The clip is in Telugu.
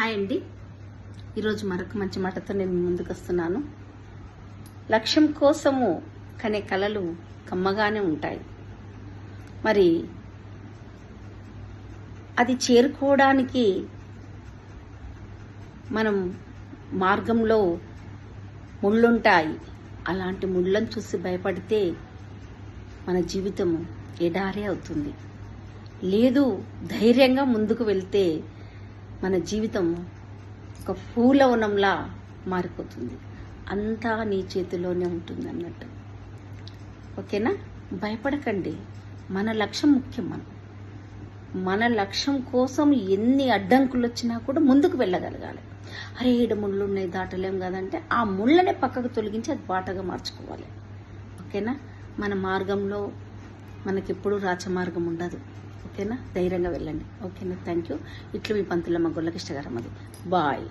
హాయ్ అండి. ఈరోజు మరొక మంచి మాటతో నేను ముందుకొస్తున్నాను ముందుకు వస్తున్నాను. లక్ష్యం కోసము కనే కళలు కమ్మగానే ఉంటాయి. మరి అది చేరుకోవడానికి మనం మార్గంలో ముళ్ళుంటాయి. అలాంటి ముళ్ళను చూసి భయపడితే మన జీవితం ఎడారే అవుతుంది. లేదు ధైర్యంగా ముందుకు వెళ్తే మన జీవితం ఒక పూలవనంలా మారిపోతుంది. అంతా నీ చేతిలోనే ఉంటుంది అన్నట్టు. ఓకేనా? భయపడకండి. మన లక్ష్యం ముఖ్యం మనం. మన లక్ష్యం కోసం ఎన్ని అడ్డంకులు వచ్చినా కూడా ముందుకు వెళ్ళగలగాలి. అరే ఏడు ముళ్ళు ఉన్నాయి దాటలేం కదంటే ఆ ముళ్ళనే పక్కకు తొలగించి అది బాటగా మార్చుకోవాలి. ఓకేనా? మన మార్గంలో మనకెప్పుడు రాచమార్గం ఉండదు. ఓకేనా? ధైర్యంగా వెళ్ళండి. ఓకేనా? థ్యాంక్ యూ ఇట్లు మీ పంతులమ్మ అది బాయ్